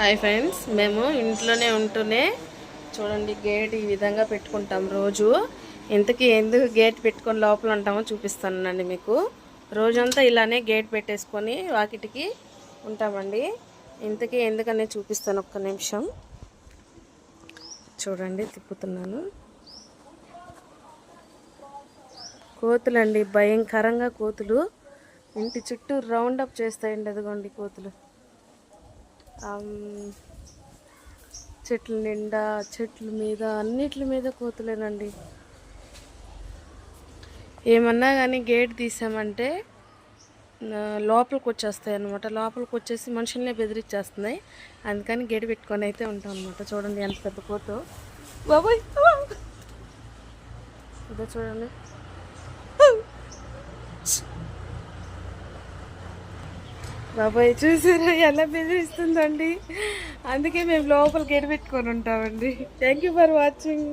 Hi friends మేము ఇంట్లోనే ఉంటూనే చూడండి గేట్ ఈ విధంగా పెట్టుకుంటాం రోజు. ఇంతకీ ఎందుకు గేట్ పెట్టుకొని లోపల ఉంటామో చూపిస్తానండి మీకు. రోజంతా ఇలానే గేట్ పెట్టేసుకొని వాకిటికి ఉంటామండి. ఇంతకీ ఎందుకనే చూపిస్తాను ఒక్క నిమిషం. చూడండి తిప్పుతున్నాను. కోతులండి భయంకరంగా కోతులు. ఇంటి చుట్టూ రౌండప్ చేస్తాయండి అదిగోండి కోతులు. చెట్ల నిండా చెట్ల మీద అన్నిట్ల మీద కోతులేనండి. ఏమన్నా కానీ గేట్ తీసామంటే లోపలికి వచ్చేస్తాయి అనమాట లోపలికి వచ్చేసి మనుషుల్నే బెదిరించేస్తున్నాయి అందుకని గేట్ పెట్టుకొని అయితే ఉంటాం అనమాట చూడండి ఎంత పెద్ద కోతో. బాబోయ్! ఇదో చూడండి. బాబాయ్ చూసారా ఎలా బెదిరిస్తుందండి అందుకే మేము లోపల గేట్ పెట్టుకొని ఉంటామండి. Thank you for watching